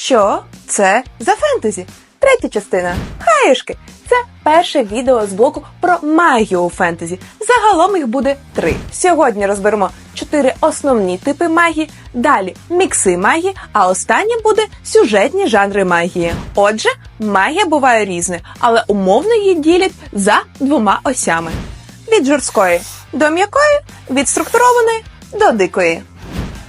Що це за фентезі? Третя частина. Хаюшки. Це перше відео з блоку про магію у фентезі. Загалом їх буде три. Сьогодні розберемо чотири основні типи магії, далі мікси магії, а останнє буде сюжетні жанри магії. Отже, магія буває різною, але умовно її ділять за двома осями: від жорсткої до м'якої, від структурованої до дикої.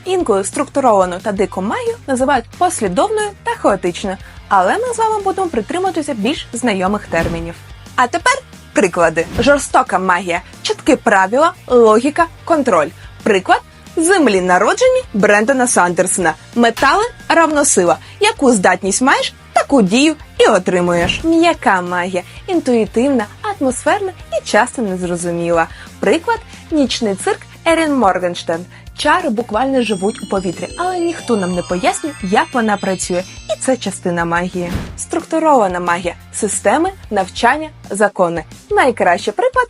Інколи структуровану та дику магію називають послідовною та хаотичною, але ми з вами будемо притримуватися більш знайомих термінів. А тепер приклади: жорстока магія, чіткі правила, логіка, контроль. Приклад. Землі народжені Брендона Сандерсона. Метали равносила. Яку здатність маєш, таку дію і отримуєш. М'яка магія, інтуїтивна, атмосферна і часто незрозуміла. Приклад нічний цирк Ерін Моргенштерн. Чари буквально живуть у повітрі, але ніхто нам не пояснює, як вона працює, і це частина магії. Структурована магія, системи, навчання, закони. Найкращий приклад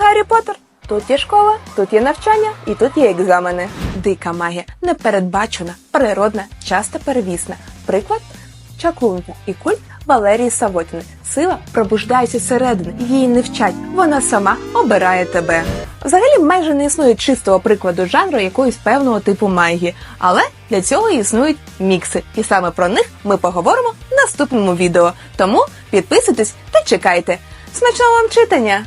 Гаррі Поттер. Тут є школа, тут є навчання і тут є екзамени. Дика магія непередбачена, природна, часто перевісна. Приклад чаклунка і культ Валерії Савотіни. Сила пробуждається зсередини, її не вчать. Вона сама обирає тебе. Взагалі майже не існує чистого прикладу жанру якоїсь певного типу магії, але для цього існують мікси, і саме про них ми поговоримо в наступному відео. Тому підписуйтесь та чекайте. Смачного вам читання!